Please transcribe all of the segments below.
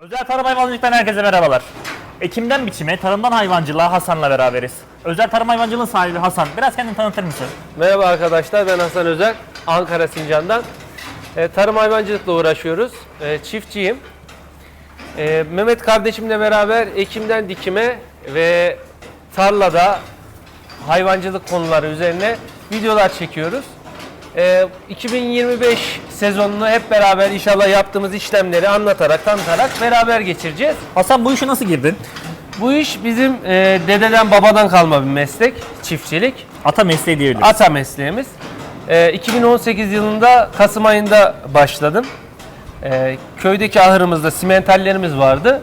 Özel Tarım Hayvancılık'tan herkese merhabalar. Ekimden biçime, tarımdan hayvancılığa Hasan'la beraberiz. Özel Tarım Hayvancılığın sahibi Hasan. Biraz kendini tanıtır mısın? Merhaba arkadaşlar ben Hasan Özer. Ankara Sincan'dan. E, tarım hayvancılıkla uğraşıyoruz. E, çiftçiyim. E, Mehmet kardeşimle beraber ekimden dikime ve tarlada hayvancılık konuları üzerine videolar çekiyoruz. E, 2025 sezonunu hep beraber inşallah yaptığımız işlemleri anlatarak, tanıtarak beraber geçireceğiz. Hasan bu işe nasıl girdin? Bu iş bizim e, dededen babadan kalma bir meslek, çiftçilik. Ata mesleği diyebiliriz. Ata mesleğimiz. Ee, 2018 yılında Kasım ayında başladım. Ee, köydeki ahırımızda simentallerimiz vardı.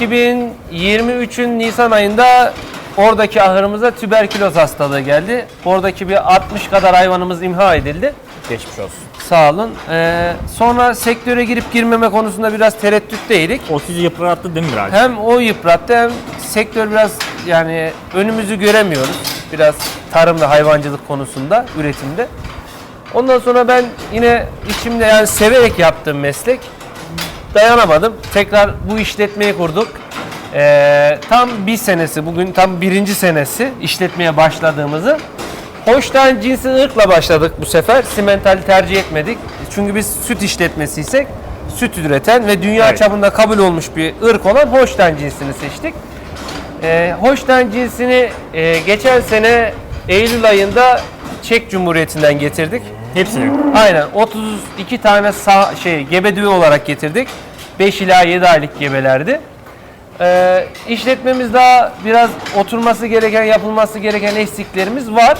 2023'ün Nisan ayında oradaki ahırımıza tüberküloz hastalığı geldi. Oradaki bir 60 kadar hayvanımız imha edildi. Geçmiş olsun. Sağ olun. Ee, sonra sektöre girip girmeme konusunda biraz tereddütteydik. O sizi yıprattı değil mi biraz? Hem o yıprattı hem sektör biraz yani önümüzü göremiyoruz. Biraz tarım ve hayvancılık konusunda, üretimde. Ondan sonra ben yine içimde yani severek yaptığım meslek dayanamadım. Tekrar bu işletmeyi kurduk. Ee, tam bir senesi, bugün tam birinci senesi işletmeye başladığımızı. Hoştan cinsi ırkla başladık bu sefer. Simentali tercih etmedik. Çünkü biz süt işletmesiysek süt üreten ve dünya Evet. çapında kabul olmuş bir ırk olan Hoştan cinsini seçtik. Ee, Hoştan cinsini e, geçen sene Eylül ayında Çek Cumhuriyeti'nden getirdik. Hepsini. Aynen 32 tane sağ, şey gebe düve olarak getirdik. 5 ila 7 aylık gebelerdi. Ee, işletmemiz daha biraz oturması gereken, yapılması gereken eksiklerimiz var.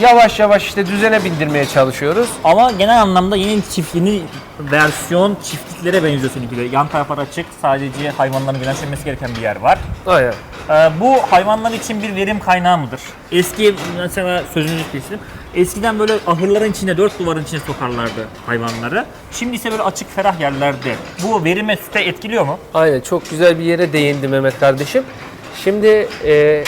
Yavaş yavaş işte düzene bindirmeye çalışıyoruz. Ama genel anlamda yeni çift, yeni versiyon çiftliklere benziyor seninki de. Yan taraflar açık, sadece hayvanların güneşlenmesi gereken bir yer var. Aynen. Ee, bu hayvanlar için bir verim kaynağı mıdır? Eski, mesela sözünüzü kestim. Eskiden böyle ahırların içinde, dört duvarın içine sokarlardı hayvanları. Şimdi ise böyle açık, ferah yerlerde. Bu verime, süte etkiliyor mu? Aynen çok güzel bir yere değindi Mehmet kardeşim. Şimdi e,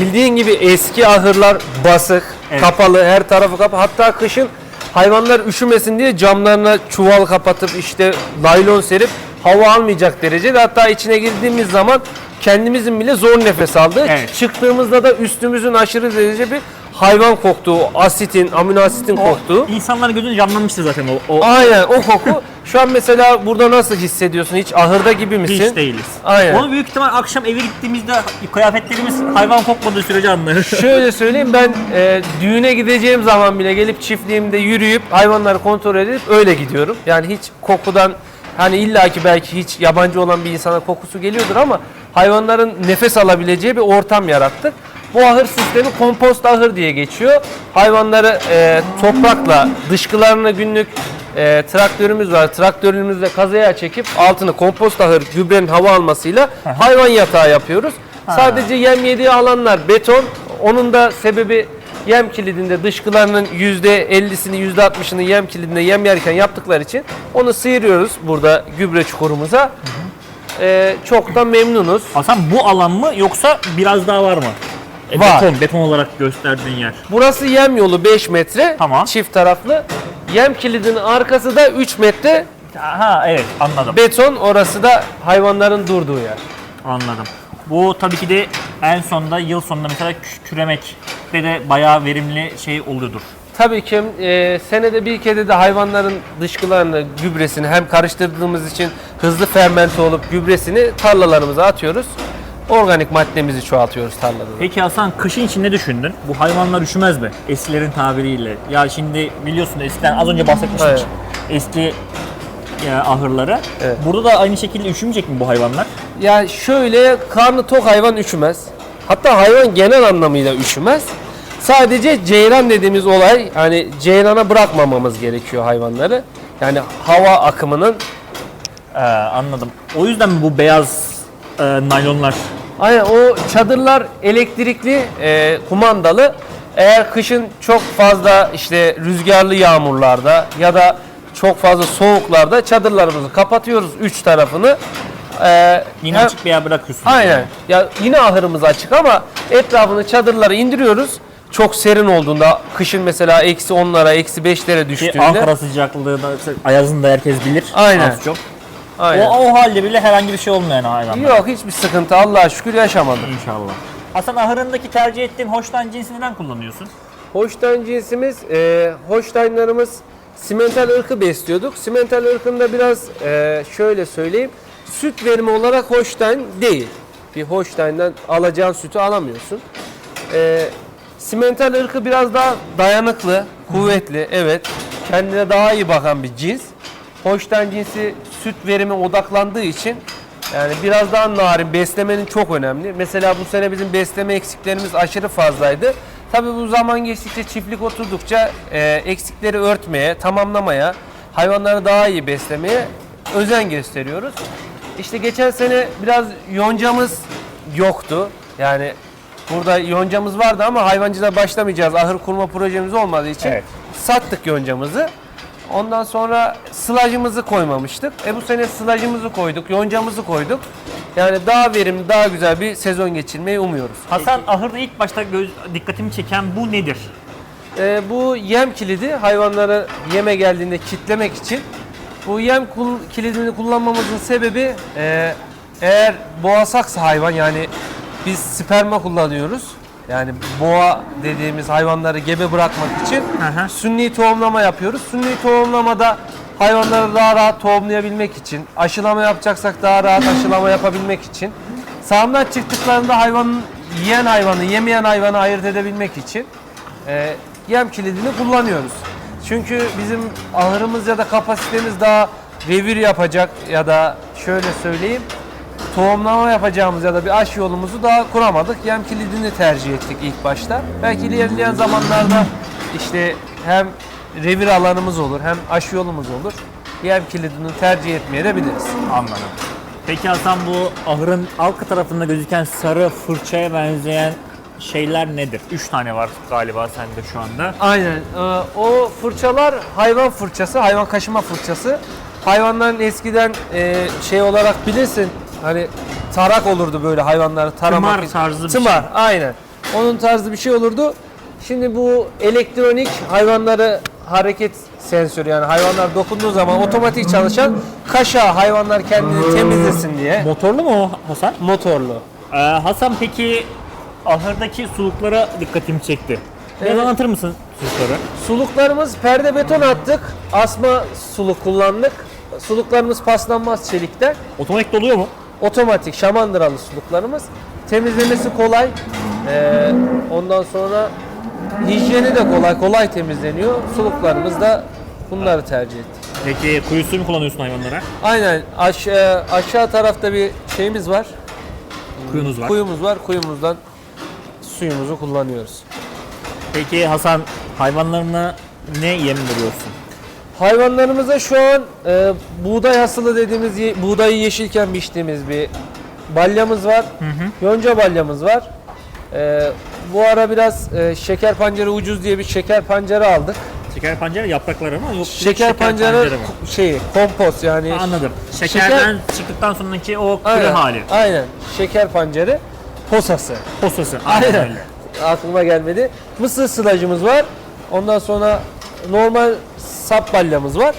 bildiğin gibi eski ahırlar basık, Evet. kapalı, her tarafı kapalı. Hatta kışın hayvanlar üşümesin diye camlarına çuval kapatıp işte laylon serip hava almayacak derecede. Hatta içine girdiğimiz zaman kendimizin bile zor nefes aldığı. Evet. Çıktığımızda da üstümüzün aşırı derece bir hayvan koktuğu, asitin, amino asitin koktuğu. İnsanların gözünü canlanmıştır zaten o. o Aynen o koku. Şu an mesela burada nasıl hissediyorsun? Hiç ahırda gibi misin? hiç değiliz. Aynen. Onu büyük ihtimal akşam eve gittiğimizde kıyafetlerimiz hayvan kokmadığı sürece anlarız. Şöyle söyleyeyim ben e, düğüne gideceğim zaman bile gelip çiftliğimde yürüyüp hayvanları kontrol edip öyle gidiyorum. Yani hiç kokudan hani illaki belki hiç yabancı olan bir insana kokusu geliyordur ama hayvanların nefes alabileceği bir ortam yarattık. Bu ahır sistemi kompost ahır diye geçiyor. Hayvanları e, toprakla dışkılarını günlük e, traktörümüz var. Traktörümüzle kazaya çekip altını kompost ahır gübrenin hava almasıyla hayvan yatağı yapıyoruz. Sadece yem yediği alanlar beton. Onun da sebebi yem kilidinde dışkılarının %50'sini %60'ını yem kilidinde yem yerken yaptıkları için onu sıyırıyoruz burada gübre çukurumuza. Ee, çok da memnunuz. Hasan bu alan mı yoksa biraz daha var mı? E, Var. Beton, beton olarak gösterdiğin yer. Burası yem yolu 5 metre Tamam. çift taraflı. Yem kilidinin arkası da 3 metre Ha evet anladım. beton orası da hayvanların durduğu yer. Anladım. Bu tabii ki de en sonunda yıl sonunda mesela kü- küremekte de bayağı verimli şey oluyordur. Tabii ki e, senede bir kere de hayvanların dışkılarını, gübresini hem karıştırdığımız için hızlı fermente olup gübresini tarlalarımıza atıyoruz. Organik maddemizi çoğaltıyoruz tarlada. da. Peki Hasan kışın için ne düşündün? Bu hayvanlar üşümez mi? Eskilerin tabiriyle. Ya şimdi biliyorsun eskiden az önce bahsetmiştik. Evet. Eski e, ahırları. Evet. Burada da aynı şekilde üşümeyecek mi bu hayvanlar? Yani şöyle karnı tok hayvan üşümez. Hatta hayvan genel anlamıyla üşümez. Sadece ceyran dediğimiz olay hani ceyrana bırakmamamız gerekiyor hayvanları. Yani hava akımının Ee, anladım. O yüzden mi bu beyaz e, naylonlar? Aynen o çadırlar elektrikli, e, kumandalı. Eğer kışın çok fazla işte rüzgarlı yağmurlarda ya da çok fazla soğuklarda çadırlarımızı kapatıyoruz üç tarafını. E, Yine hem- açık bir yer bırakıyorsun. Aynen. Ya yine ahırımız açık ama etrafını çadırları indiriyoruz. Çok serin olduğunda kışın mesela eksi 10'lara eksi 5'lere Ki düştüğünde Ankara sıcaklığında, ayazında herkes bilir. Aynen. Az çok. Aynen. O, o halde bile herhangi bir şey olmayan hayvanlar. Yok hiçbir sıkıntı Allah'a şükür yaşamadım. İnşallah. Hasan ahırındaki tercih ettiğin Holstein cinsi neden kullanıyorsun? Holstein cinsimiz, e, Holstein'larımız simental ırkı besliyorduk. Simental ırkında biraz e, şöyle söyleyeyim, süt verimi olarak Holstein değil. Bir Holstein'den alacağın sütü alamıyorsun. E, simental ırkı biraz daha dayanıklı, kuvvetli, evet. Kendine daha iyi bakan bir cins. Holstein cinsi süt verimi odaklandığı için yani biraz daha narin, beslemenin çok önemli. Mesela bu sene bizim besleme eksiklerimiz aşırı fazlaydı. Tabii bu zaman geçtikçe çiftlik oturdukça e, eksikleri örtmeye, tamamlamaya, hayvanları daha iyi beslemeye özen gösteriyoruz. İşte geçen sene biraz yoncamız yoktu. Yani burada yoncamız vardı ama hayvancılığa başlamayacağız. Ahır kurma projemiz olmadığı için Evet. sattık yoncamızı. Ondan sonra sılacımızı koymamıştık. E bu sene sılacımızı koyduk, yoncamızı koyduk. Yani daha verimli, daha güzel bir sezon geçirmeyi umuyoruz. Hasan ahırda ilk başta göz, dikkatimi çeken bu nedir? E, bu yem kilidi hayvanlara yeme geldiğinde kitlemek için. Bu yem kul- kilidini kullanmamızın sebebi e, eğer boğasaksa hayvan yani biz sperma kullanıyoruz. Yani boğa dediğimiz hayvanları gebe bırakmak için hı. sünni tohumlama yapıyoruz. Sünni tohumlamada hayvanları daha rahat tohumlayabilmek için, aşılama yapacaksak daha rahat aşılama yapabilmek için, sağımdan çıktıklarında hayvanın yiyen hayvanı, yemeyen hayvanı ayırt edebilmek için e, yem kilidini kullanıyoruz. Çünkü bizim ahırımız ya da kapasitemiz daha revir yapacak ya da şöyle söyleyeyim tohumlama yapacağımız ya da bir aş yolumuzu daha kuramadık. Yem kilidini tercih ettik ilk başta. Belki ilerleyen zamanlarda işte hem revir alanımız olur hem aş yolumuz olur. Yem kilidini tercih etmeye de biliriz. Anladım. Peki Hasan bu ahırın arka tarafında gözüken sarı fırçaya benzeyen şeyler nedir? Üç tane var galiba sende şu anda. Aynen. Ee, O fırçalar hayvan fırçası, hayvan kaşıma fırçası. Hayvanların eskiden e, şey olarak bilirsin hani tarak olurdu böyle hayvanları taramak Tımar tarzı bir Tımar, şey. aynen. Onun tarzı bir şey olurdu. Şimdi bu elektronik hayvanları hareket sensörü yani hayvanlar dokunduğu zaman otomatik çalışan kaşa hayvanlar kendini temizlesin diye Motorlu mu o Hasan? motorlu. Ee, Hasan peki ahırdaki suluklara dikkatimi çekti. Biraz Evet. anlatır mısın sulukları? Suluklarımız perde beton attık. Asma suluk kullandık. Suluklarımız paslanmaz çelikten. Otomatik doluyor mu? Otomatik şamandıralı suluklarımız. Temizlemesi kolay. Ee, ondan sonra hijyeni de kolay, kolay temizleniyor. Suluklarımız da bunları tercih ettik. Peki kuyu suyu mu kullanıyorsun hayvanlara? Aynen aşağı, aşağı tarafta bir şeyimiz var. Kuyunuz var. Kuyumuz var. Kuyumuzdan suyumuzu kullanıyoruz. Peki Hasan hayvanlarına ne yem veriyorsun? Hayvanlarımıza şu an e, buğday hasılı dediğimiz ye- buğdayı yeşilken biçtiğimiz bir balyamız var. Yonca balyamız var. E, bu ara biraz e, şeker pancarı ucuz diye bir şeker pancarı aldık. Şeker pancarı yaprakları mı? Yok Şeker, pancarı pancarı mı? şeyi kompost yani. Anladım. Şekerden çıktıktan sonraki o kuru Aynen, hali. Aynen. Şeker pancarı posası. Posası. Aynen. öyle. Aklıma gelmedi. Mısır sılacımız var. Ondan sonra normal sap balyamız var.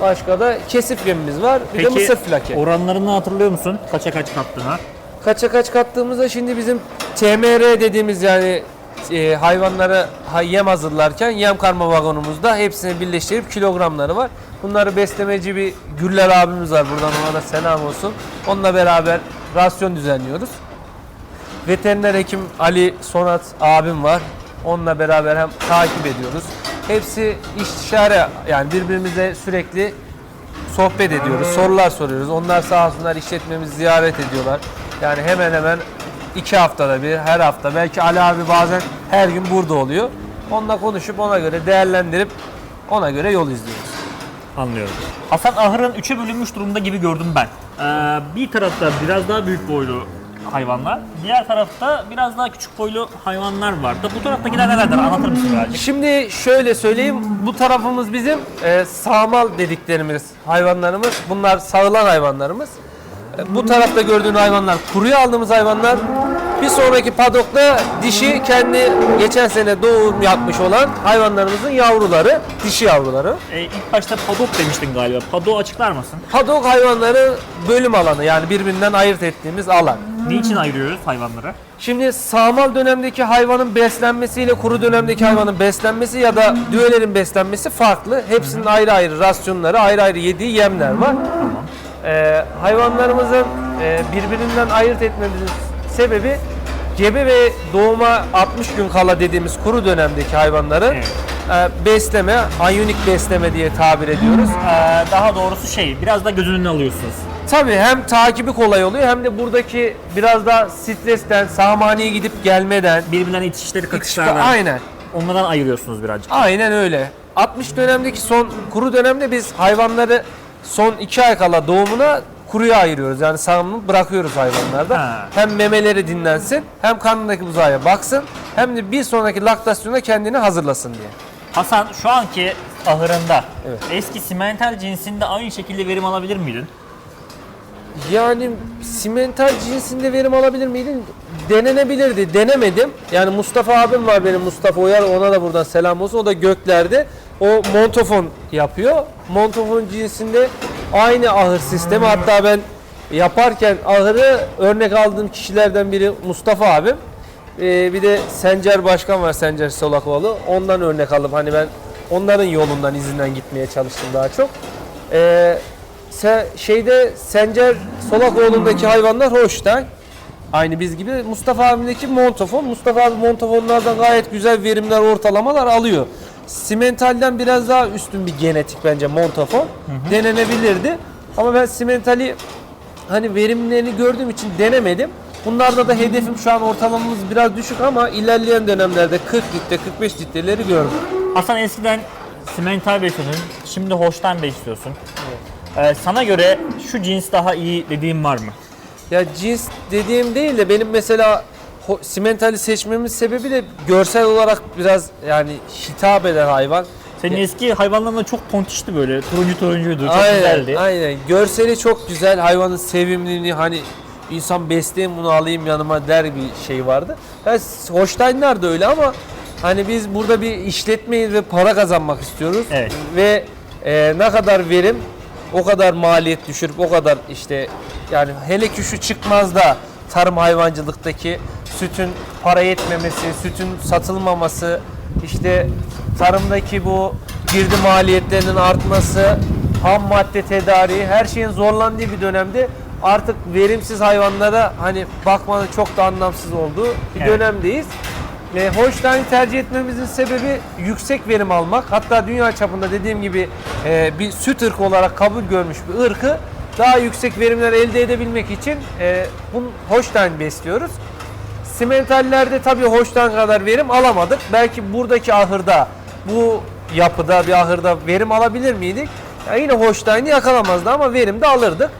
Başka da kesif yemimiz var. Bir de mısır flake. oranlarını hatırlıyor musun? Kaça kaç kattığını? Kaça kaç kattığımızda şimdi bizim TMR dediğimiz yani e, hayvanlara ha- yem hazırlarken yem karma vagonumuzda hepsini birleştirip kilogramları var. Bunları beslemeci bir Güller abimiz var buradan ona da selam olsun. Onunla beraber rasyon düzenliyoruz. Veteriner hekim Ali Sonat abim var. Onunla beraber hem takip ediyoruz. Hepsi istişare yani birbirimize sürekli sohbet ediyoruz, sorular soruyoruz. Onlar sağ olsunlar işletmemizi ziyaret ediyorlar. Yani hemen hemen iki haftada bir, her hafta. Belki Ali abi bazen her gün burada oluyor. Onunla konuşup ona göre değerlendirip ona göre yol izliyoruz. Anlıyorum. Hasan ahırın üçe bölünmüş durumda gibi gördüm ben. Ee, bir tarafta biraz daha büyük boylu hayvanlar, diğer tarafta biraz daha küçük boylu hayvanlar var. Da bu taraftakiler nelerdir? Anlatır mısın birazcık? Şimdi şöyle söyleyeyim, bu tarafımız bizim e, sağmal dediklerimiz hayvanlarımız. Bunlar sağılan hayvanlarımız. E, bu tarafta gördüğün hayvanlar kuruya aldığımız hayvanlar. Bir sonraki padokta dişi kendi geçen sene doğum yapmış olan hayvanlarımızın yavruları, dişi yavruları. E, ilk başta padok demiştin galiba. Padok açıklar mısın? Padok hayvanları bölüm alanı yani birbirinden ayırt ettiğimiz alan. Niçin ayırıyoruz hayvanları? Şimdi sağmal dönemdeki hayvanın beslenmesiyle kuru dönemdeki hayvanın beslenmesi ya da düğelerin beslenmesi farklı. Hepsinin ayrı ayrı rasyonları, ayrı ayrı yediği yemler var. Ee, hayvanlarımızın e, birbirinden ayırt etmemizin sebebi gebe ve doğuma 60 gün kala dediğimiz kuru dönemdeki hayvanları Evet. e, besleme, anyonik besleme diye tabir ediyoruz. Ee, daha doğrusu şey, biraz da göz önüne alıyorsunuz. Tabii hem takibi kolay oluyor hem de buradaki biraz da stresten, sahmaniye gidip gelmeden, Birbirlerine itişleri kakışlardan. aynen. Onlardan ayırıyorsunuz birazcık. Aynen öyle. 60 dönemdeki son kuru dönemde biz hayvanları son 2 ay kala doğumuna kuruya ayırıyoruz. Yani sağımını bırakıyoruz hayvanlarda. Ha. Hem memeleri dinlensin, hem karnındaki buzağa baksın, hem de bir sonraki laktasyona kendini hazırlasın diye. Hasan şu anki ahırında Evet. eski simental cinsinde aynı şekilde verim alabilir miydin? Yani simental cinsinde verim alabilir miydin? Denenebilirdi. Denemedim. Yani Mustafa abim var benim Mustafa Uyar. Ona da buradan selam olsun. O da göklerde. O montofon yapıyor. Montofon cinsinde aynı ahır sistemi. Hatta ben yaparken ahırı örnek aldığım kişilerden biri Mustafa abim. Ee, bir de Sencer Başkan var Sencer Solakoğlu. Ondan örnek alıp hani ben onların yolundan izinden gitmeye çalıştım daha çok. Ee, se, şeyde Sencer Solakoğlu'ndaki hayvanlar Holstein. Aynı biz gibi. Mustafa abimdeki montofon. Mustafa abi montofonlardan gayet güzel verimler, ortalamalar alıyor. Simentalden biraz daha üstün bir genetik bence montofon. Denenebilirdi. Ama ben simentali hani verimlerini gördüğüm için denemedim. Bunlarda da hedefim şu an ortalamamız biraz düşük ama ilerleyen dönemlerde 40 litre, 45 litreleri gördüm. Hasan eskiden simental besliyordun, şimdi hoştan besliyorsun. Ee, sana göre şu cins daha iyi dediğin var mı? Ya cins dediğim değil de benim mesela simentali seçmemin sebebi de görsel olarak biraz yani hitap eden hayvan. Senin eski hayvanların da çok tontişti böyle. Turuncu turuncuydu. Çok aynen, güzeldi. Aynen. Görseli çok güzel. Hayvanın sevimliliğini hani insan besleyin bunu alayım yanıma der bir şey vardı. Ya Holstein'ler de öyle ama hani biz burada bir işletmeyiz ve para kazanmak istiyoruz. Evet. Ve e, ne kadar verim o kadar maliyet düşürüp o kadar işte yani hele ki şu çıkmazda tarım hayvancılıktaki sütün para yetmemesi, sütün satılmaması, işte tarımdaki bu girdi maliyetlerinin artması, ham madde tedariği her şeyin zorlandığı bir dönemde artık verimsiz hayvanlara hani bakmanın çok da anlamsız olduğu bir Evet. dönemdeyiz. E, Holstein tercih etmemizin sebebi yüksek verim almak. Hatta dünya çapında dediğim gibi e, bir süt ırkı olarak kabul görmüş bir ırkı daha yüksek verimler elde edebilmek için e, bunu Holstein besliyoruz. Simentallerde tabii Holstein kadar verim alamadık. Belki buradaki ahırda bu yapıda bir ahırda verim alabilir miydik? Ya yine Holstein'i yakalamazdı ama verim de alırdık.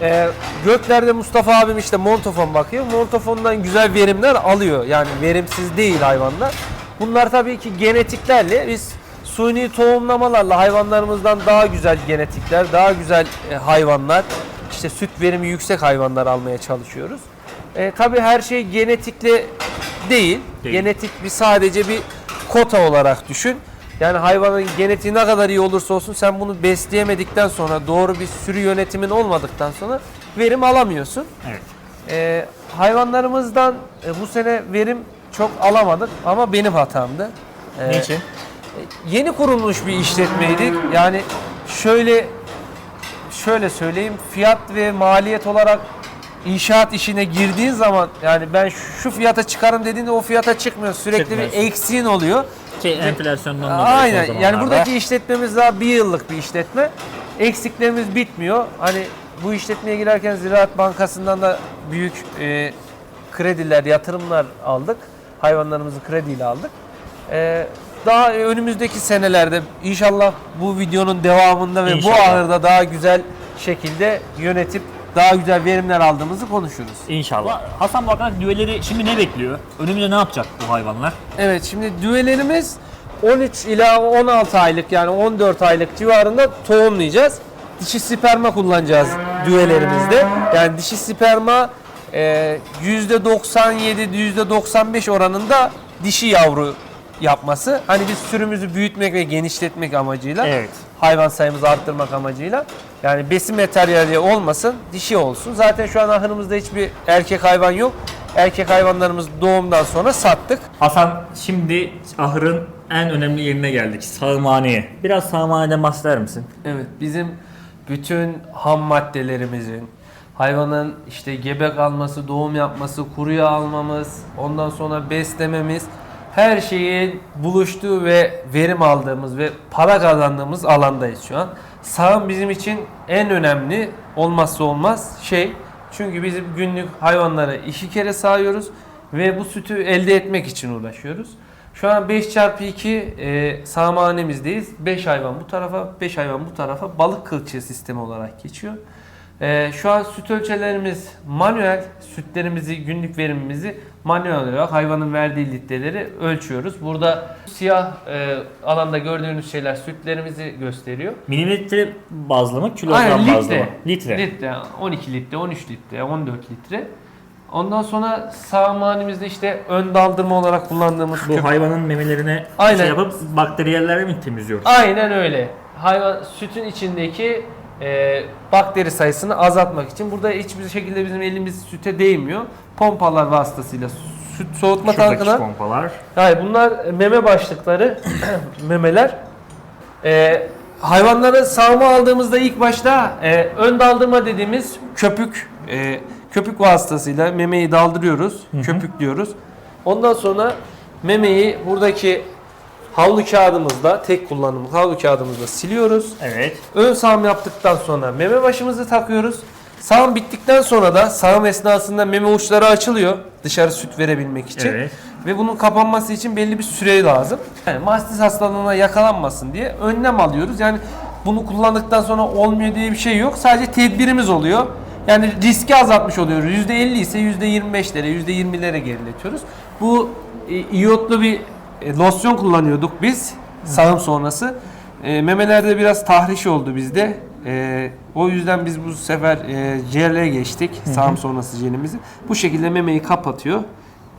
Ee, göklerde Mustafa abim işte montofon bakıyor. Montofondan güzel verimler alıyor. Yani verimsiz değil hayvanlar. Bunlar tabii ki genetiklerle biz suni tohumlamalarla hayvanlarımızdan daha güzel genetikler, daha güzel e, hayvanlar, işte süt verimi yüksek hayvanlar almaya çalışıyoruz. E, tabii her şey genetikle değil. Değil. Genetik bir sadece bir kota olarak düşün. Yani hayvanın genetiği ne kadar iyi olursa olsun sen bunu besleyemedikten sonra doğru bir sürü yönetimin olmadıktan sonra verim alamıyorsun. Evet. Ee, hayvanlarımızdan e, bu sene verim çok alamadık ama benim hatamdı. Ee, Niçin? Yeni kurulmuş bir işletmeydik. Yani şöyle şöyle söyleyeyim fiyat ve maliyet olarak inşaat işine girdiğin zaman yani ben şu fiyata çıkarım dediğinde o fiyata çıkmıyor. Sürekli bir eksiğin oluyor. Ki enflasyondan dolayı Aynen. Yani buradaki işletmemiz daha bir yıllık bir işletme. Eksiklerimiz bitmiyor. Hani bu işletmeye girerken Ziraat Bankası'ndan da büyük e, krediler, yatırımlar aldık. Hayvanlarımızı krediyle aldık. E, daha önümüzdeki senelerde inşallah bu videonun devamında ve İnşallah. bu ahırda daha güzel şekilde yönetip daha güzel verimler aldığımızı konuşuruz. İnşallah. Hasan Bakan düveleri şimdi ne bekliyor? Önümüzde ne yapacak bu hayvanlar? Evet şimdi düvelerimiz 13 ila 16 aylık yani 14 aylık civarında tohumlayacağız. Dişi sperma kullanacağız düvelerimizde. Yani dişi sperma e, %97 %95 oranında dişi yavru yapması. Hani biz sürümüzü büyütmek ve genişletmek amacıyla Evet. hayvan sayımızı arttırmak amacıyla yani besin materyali olmasın, dişi olsun. Zaten şu an ahırımızda hiçbir erkek hayvan yok. Erkek hayvanlarımız doğumdan sonra sattık. Hasan şimdi ahırın en önemli yerine geldik. Sağımhaneye. Biraz sağımhaneden bahseder misin? Evet, bizim bütün ham maddelerimizin, hayvanın işte gebe kalması, doğum yapması, kuruya almamız, ondan sonra beslememiz, her şeyin buluştuğu ve verim aldığımız ve para kazandığımız alandayız şu an. Sağım bizim için en önemli, olmazsa olmaz şey. Çünkü bizim günlük hayvanları iki kere sağıyoruz ve bu sütü elde etmek için uğraşıyoruz. Şu an 5x2 e, sağmanemizdeyiz. 5 hayvan bu tarafa, 5 hayvan bu tarafa balık kılçığı sistemi olarak geçiyor. E, şu an süt ölçelerimiz manuel, sütlerimizi, günlük verimimizi manuel olarak hayvanın verdiği litreleri ölçüyoruz. Burada siyah e, alanda gördüğünüz şeyler sütlerimizi gösteriyor. Mililitre bazlı mı? Kilogram Aynen bazlı mı? litre. Litre. Litre. 12 litre, 13 litre, 14 litre. Ondan sonra sağmanimizde işte ön daldırma olarak kullandığımız Bu köpük- hayvanın memelerine Aynen. şey yapıp bakteriyelleri mi temizliyoruz? Aynen öyle. Hayvan sütün içindeki e, bakteri sayısını azaltmak için burada hiçbir şekilde bizim elimiz süte değmiyor. Pompalar vasıtasıyla süt soğutma Şuradaki tankına. pompalar. Hayır bunlar meme başlıkları, memeler. E, hayvanları sağma aldığımızda ilk başta e, ön daldırma dediğimiz köpük e, köpük vasıtasıyla memeyi daldırıyoruz, köpüklüyoruz. Ondan sonra memeyi buradaki havlu kağıdımızla tek kullanım havlu kağıdımızla siliyoruz. Evet. Ön sağım yaptıktan sonra meme başımızı takıyoruz. Sağım bittikten sonra da sağım esnasında meme uçları açılıyor dışarı süt verebilmek için. Evet. Ve bunun kapanması için belli bir süre lazım. Yani mastis hastalığına yakalanmasın diye önlem alıyoruz. Yani bunu kullandıktan sonra olmuyor diye bir şey yok. Sadece tedbirimiz oluyor. Yani riski azaltmış oluyoruz. %50 ise %25'lere, %20'lere geriletiyoruz. Bu e, iyotlu bir e, losyon kullanıyorduk biz sağım sonrası. E, memelerde biraz tahriş oldu bizde. E, o yüzden biz bu sefer e, jel'e geçtik sağım sonrası jelimizi. Bu şekilde memeyi kapatıyor.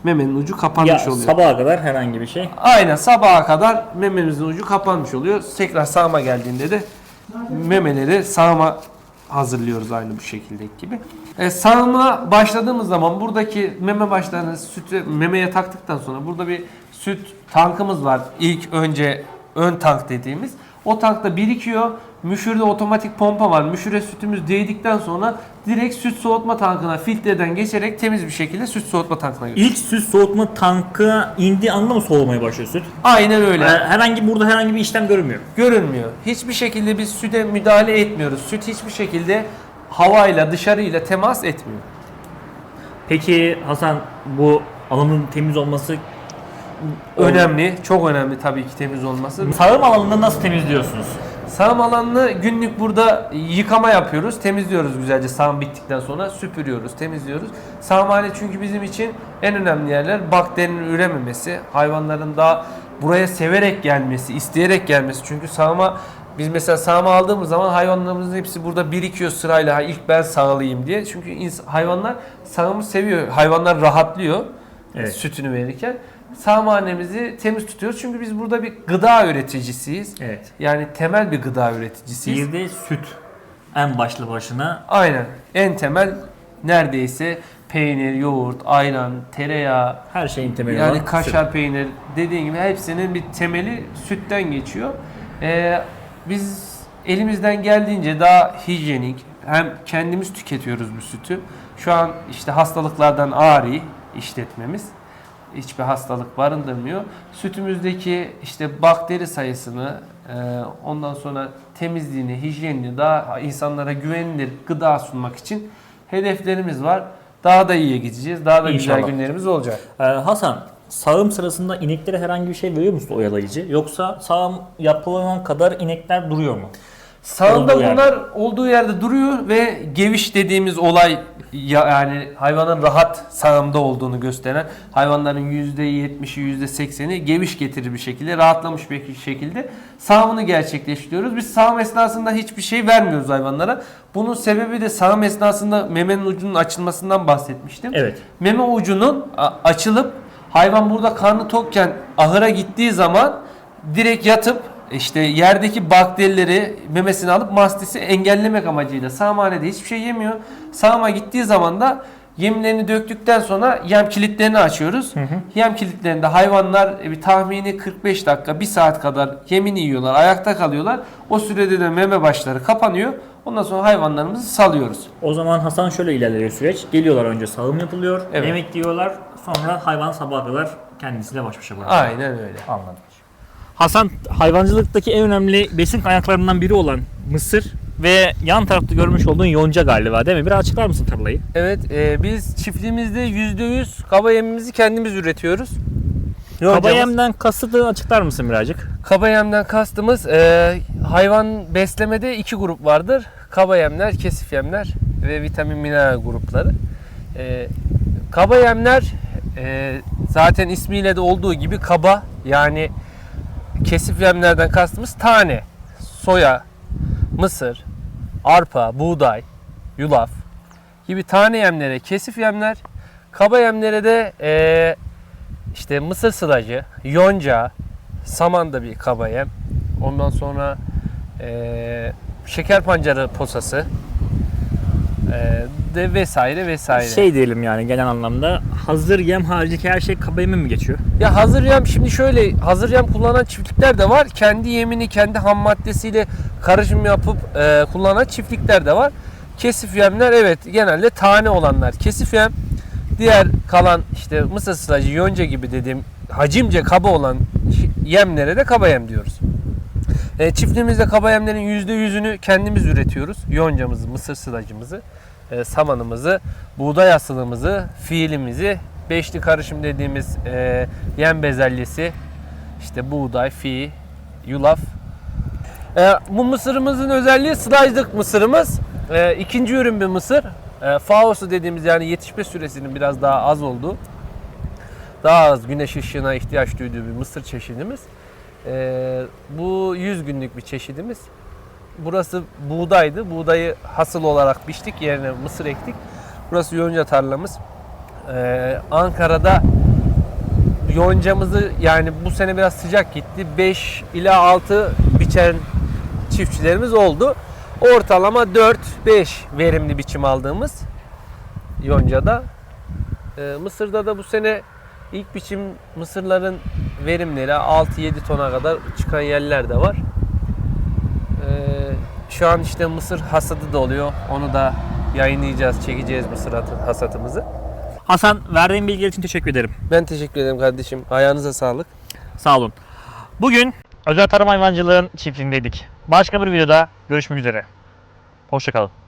Memenin ucu Ya kapanmış oluyor. sabaha kadar herhangi bir şey. Aynen sabaha kadar mememizin ucu kapanmış oluyor. Tekrar sağıma geldiğinde de memeleri sağıma hazırlıyoruz aynı bu şekildeki gibi. E, sağıma başladığımız zaman buradaki meme başlarını sütü memeye taktıktan sonra burada bir süt tankımız var. İlk önce ön tank dediğimiz. O tankta birikiyor. Müşürde otomatik pompa var. Müşüre sütümüz değdikten sonra direkt süt soğutma tankına filtreden geçerek temiz bir şekilde süt soğutma tankına götürüyor. İlk süt soğutma tankı indiği anda mı soğumaya başlıyor süt? Aynen öyle. Ee, Herhangi burada herhangi bir işlem görünmüyor. görünmüyor. Hiçbir şekilde biz süte müdahale etmiyoruz. Süt hiçbir şekilde havayla dışarıyla temas etmiyor. Peki Hasan bu alanın temiz olması Önemli, çok önemli tabii ki temiz olması. Sağım alanını nasıl temizliyorsunuz? Sağım alanını günlük burada yıkama yapıyoruz. Temizliyoruz güzelce sağım bittikten sonra süpürüyoruz, temizliyoruz. Sağımhane çünkü bizim için en önemli yerler bakterinin ürememesi, hayvanların daha buraya severek gelmesi, isteyerek gelmesi. Çünkü sağıma biz mesela sağıma aldığımız zaman hayvanlarımızın hepsi burada birikiyor sırayla. İlk ben sağlayayım diye. Çünkü hayvanlar sağımı seviyor. Hayvanlar rahatlıyor Evet. sütünü verirken. Sağımhanemizi temiz tutuyoruz. Çünkü biz burada bir gıda üreticisiyiz. Evet. Yani temel bir gıda üreticisiyiz. Bir de süt en başlı başına Aynen. En temel neredeyse peynir, yoğurt, ayran, tereyağı, her şeyin temeli yani olan kaşar peynir dediğin gibi hepsinin bir temeli sütten geçiyor. Ee, biz elimizden geldiğince daha hijyenik hem kendimiz tüketiyoruz bu sütü. Şu an işte hastalıklardan ari işletmemiz hiçbir hastalık barındırmıyor. Sütümüzdeki işte bakteri sayısını e, ondan sonra temizliğini, hijyenini daha insanlara güvenilir gıda sunmak için hedeflerimiz var. Daha da iyiye gideceğiz. Daha da İnşallah. güzel günlerimiz olacak. Ee, Hasan, sağım sırasında ineklere herhangi bir şey veriyor musun oyalayıcı? Yoksa sağım yapılan kadar inekler duruyor mu? Sağında Olduğu yerde. bunlar olduğu yerde duruyor ve geviş dediğimiz olay ya, yani hayvanın rahat sağımda olduğunu gösteren hayvanların %70'i %80'i geviş getirir bir şekilde rahatlamış bir şekilde sağımını gerçekleştiriyoruz. Biz sağım esnasında hiçbir şey vermiyoruz hayvanlara. Bunun sebebi de sağım esnasında memenin ucunun açılmasından bahsetmiştim. Evet. Meme ucunun açılıp hayvan burada karnı tokken ahıra gittiği zaman direkt yatıp işte yerdeki bakterileri memesine alıp mastisi engellemek amacıyla sağımhanede hiçbir şey yemiyor. Sağıma gittiği zaman da yemlerini döktükten sonra yem kilitlerini açıyoruz. Yem kilitlerinde hayvanlar e, bir tahmini 45 dakika 1 saat kadar yemini yiyorlar ayakta kalıyorlar. O sürede de meme başları kapanıyor. Ondan sonra hayvanlarımızı salıyoruz. O zaman Hasan şöyle ilerliyor süreç. Geliyorlar önce sağım yapılıyor, Evet. yemek yiyorlar. Sonra hayvan kadar kendisiyle baş başa bırakıyor. Aynen öyle. Anladım. Hasan hayvancılıktaki en önemli besin kaynaklarından biri olan mısır ve yan tarafta görmüş olduğun yonca galiba değil mi? Biraz açıklar mısın tarlayı? Evet, e, biz çiftliğimizde %100 kaba yemimizi kendimiz üretiyoruz. Kaba Yoncamız- yemden kasıtı açıklar mısın birazcık? Kaba yemden kastımız e, hayvan beslemede iki grup vardır. Kaba yemler, kesif yemler ve vitamin mineral grupları. E, kaba yemler e, zaten ismiyle de olduğu gibi kaba yani kesif yemlerden kastımız tane. Soya, mısır, arpa, buğday, yulaf gibi tane yemlere kesif yemler. Kaba yemlere de e, işte mısır sılacı, yonca, saman da bir kaba yem. Ondan sonra e, şeker pancarı posası de vesaire vesaire. Şey diyelim yani genel anlamda hazır yem haricindeki her şey kaba yeme mi geçiyor? Ya hazır yem şimdi şöyle hazır yem kullanan çiftlikler de var. Kendi yemini kendi ham maddesiyle karışım yapıp e, kullanan çiftlikler de var. Kesif yemler evet genelde tane olanlar. Kesif yem diğer kalan işte mısır sılacı, yonca gibi dediğim hacimce kaba olan yemlere de kaba yem diyoruz. E, çiftliğimizde kaba yemlerin %100'ünü kendimiz üretiyoruz. Yoncamızı, mısır sılacımızı, e, samanımızı, buğday asılımızı, fiilimizi, beşli karışım dediğimiz e, yem bezelyesi, işte buğday, fi, yulaf. E, bu mısırımızın özelliği sılajlık mısırımız. E, ikinci ürün bir mısır. E, Faosu dediğimiz yani yetişme süresinin biraz daha az olduğu, daha az güneş ışığına ihtiyaç duyduğu bir mısır çeşidimiz. Ee, bu 100 günlük bir çeşidimiz. Burası buğdaydı. Buğdayı hasıl olarak biçtik. Yerine mısır ektik. Burası yonca tarlamız. Ee, Ankara'da yoncamızı yani bu sene biraz sıcak gitti. 5 ila 6 biçen çiftçilerimiz oldu. Ortalama 4-5 verimli biçim aldığımız yoncada. Ee, Mısır'da da bu sene ilk biçim mısırların verimleri 6-7 tona kadar çıkan yerler de var. Ee, şu an işte mısır hasadı da oluyor. Onu da yayınlayacağız, çekeceğiz mısır hasatımızı. Hasan verdiğin bilgiler için teşekkür ederim. Ben teşekkür ederim kardeşim. Ayağınıza sağlık. Sağ olun. Bugün özel tarım hayvancılığın çiftliğindeydik. Başka bir videoda görüşmek üzere. Hoşçakalın.